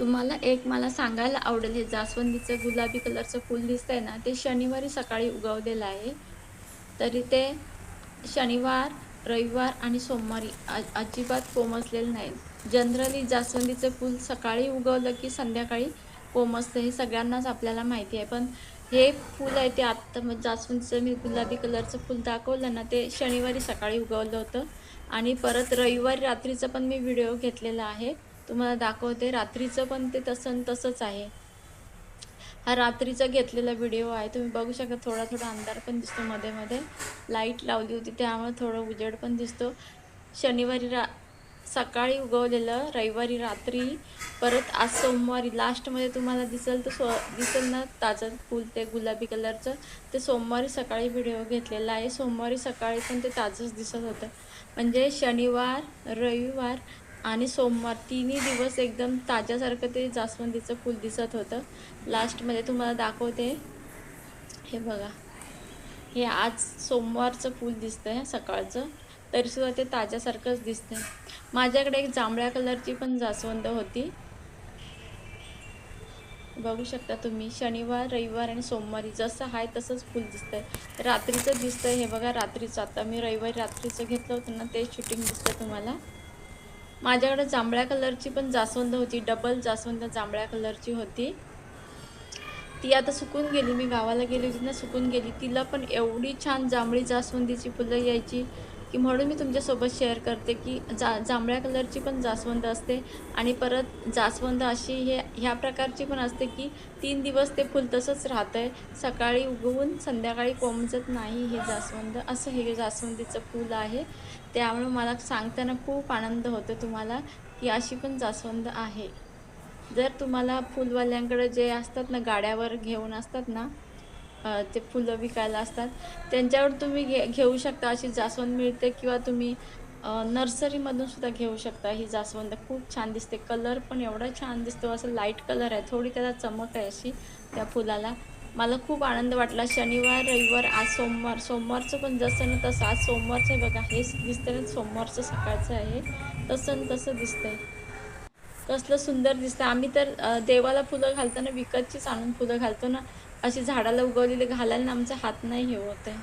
तुम्हाला एक मला सांगायला आवडेल हे जास्वंदीचं गुलाबी कलरचं फूल दिसतंय ना ते शनिवारी सकाळी उगवलेलं आहे. तरी ते शनिवार रविवार आणि सोमवारी अजिबात कोमसलेलं नाही. जनरली जास्वंदीचं फूल सकाळी उगवलं की संध्याकाळी कोमसतं हे सगळ्यांनाच आपल्याला माहिती आहे. पण हे फूल आहे ते आत्ता मग जास्वंदीचं मी गुलाबी कलरचं फूल दाखवलं ना ते शनिवारी सकाळी उगवलं होतं. आणि परत रविवारी रात्रीचं पण मी व्हिडिओ घेतलेला आहे. तुम्हाला दाखवते. रात्रीचं पण ते तसं तसंच आहे. हा रात्रीचा घेतलेला व्हिडिओ आहे. तुम्ही बघू शकता थोडा थोडा अंधार पण दिसतो मध्ये मध्ये. लाइट लावली होती त्यामुळे थोडं उजेड पण दिसतो. शनिवारी रा सकाळी उगवलेलं रविवारी रात्री परत आज सोमवारी लास्टमध्ये तुम्हाला दिसेल तर सो दिसेल ना ताजं फूल ते गुलाबी कलरचं. ते सोमवारी सकाळी व्हिडिओ घेतलेला आहे. सोमवारी सकाळी पण ते ताजंच दिसत होतं. म्हणजे शनिवार रविवार आणि सोमवार तिन्ही दिवस एकदम ताज्यासारखं ते जास्वंदीचं फूल दिसत होतं. लास्टमध्ये तुम्हाला दाखवते. हे बघा. हे आज सोमवारचं फूल दिसतं आहे सकाळचं. तरीसुद्धा ते ताज्यासारखंच दिसतंय. माझ्याकडे एक जांभळ्या कलरची पण जास्वंद होती. बघू शकता तुम्ही शनिवार रविवार आणि सोमवारी जसं आहे तसंच फूल दिसतंय. रात्रीचं दिसतंय हे बघा रात्रीचं. आता मी रविवारी रात्रीचं घेतलं होतं ना ते शूटिंग दिसतं तुम्हाला. माझ्याकडे जांभळ्या कलरची पण जास्वंद होती डबल जास्वंद जांभळ्या कलरची होती. ती आता सुकून गेली मी गावाला गेली होती ना सुकून गेली. तिला पण एवढी छान जांभळी जास्वंदीची फुलं यायची. की म्हणून मी तुमच्यासोबत शेअर करते की जा जांभळ्या कलरची पण जास्वंद असते. आणि परत जास्वंद अशी हे ह्या प्रकारची पण असते की तीन दिवस ते फुल तसंच राहतं आहे सकाळी उगवून संध्याकाळी कोमजत नाही हे जास्वंद. असं हे जास्वंदीचं फूल आहे. त्यामुळे मला सांगताना खूप आनंद होतो तुम्हाला की अशी पण जास्वंद आहे. जर तुम्हाला फुलवाल्यांकडे जे असतात ना गाड्यावर घेऊन असतात ना ते फुलं विकायला असतात. त्यांच्यावर तुम्ही घे घेऊ शकता अशी जास्वंद मिळते किंवा तुम्ही नर्सरीमधून सुद्धा घेऊ शकता ही जास्वंद. खूप छान दिसते. कलर पण एवढा छान दिसतो. असं लाइट कलर आहे. थोडी त्याला चमक आहे अशी त्या फुलाला. मला खूप आनंद वाटला. शनिवार रविवार आज सोमवार. सोमवारचं पण जसं ना तसं आज सोमवारचं आहे बघा. हे दिसतं ना सोमवारचं सकाळचं आहे. तसं न तसं दिसतंय. कसलं सुंदर दिसतं आम्ही तर देवाला फुलं घालताना विकतचीच आणून फुलं घालतो ना. अशी झाडाला उगवलेले घालायला आमचा हात नाही हे होत आहे